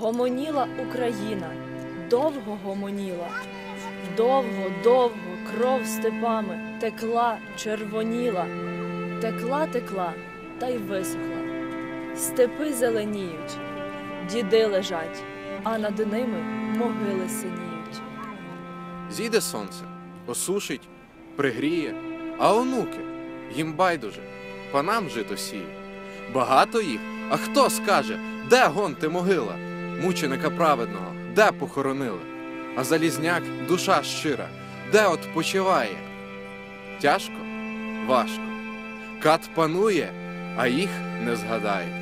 Гомоніла Україна, довго гомоніла, довго, довго кров степами текла, червоніла, текла, текла та й висохла. Степи зеленіють, діди лежать, а над ними могили синіють. Зійде сонце, осушить, пригріє, а онуки їм байдуже, панам жито сіє. Багато їх, а хто скаже, де гонти могила? Мученика праведного, де похоронили? А залізняк душа щира, де odpoчиває? Тяжко, важко. Кат панує, а їх не згадають.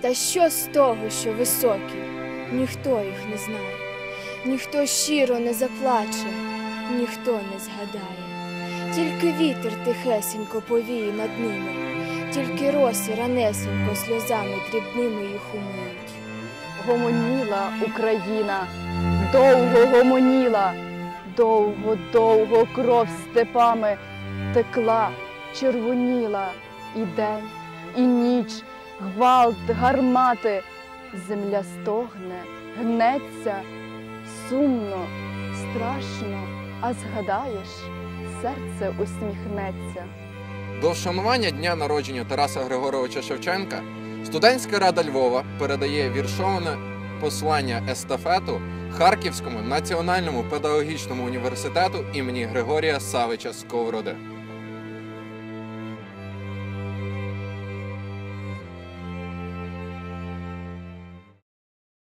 Та що з того, що високі, ніхто їх не знає, ніхто щиро не заплаче, ніхто не згадає. Тільки вітер тихесенько повіє над ними, тільки роси ранесенько сльозами дрібними їх умиють. Гомоніла Україна, довго гомоніла, довго, довго кров степами текла, червоніла. І день, і ніч, гвалт, гармати, земля стогне, гнеться, сумно, страшно, а згадаєш, серце усміхнеться. До вшанування дня народження Тараса Григоровича Шевченка студентська рада Львова передає віршоване послання естафету Харківському національному педагогічному університету імені Григорія Савича Сковороди.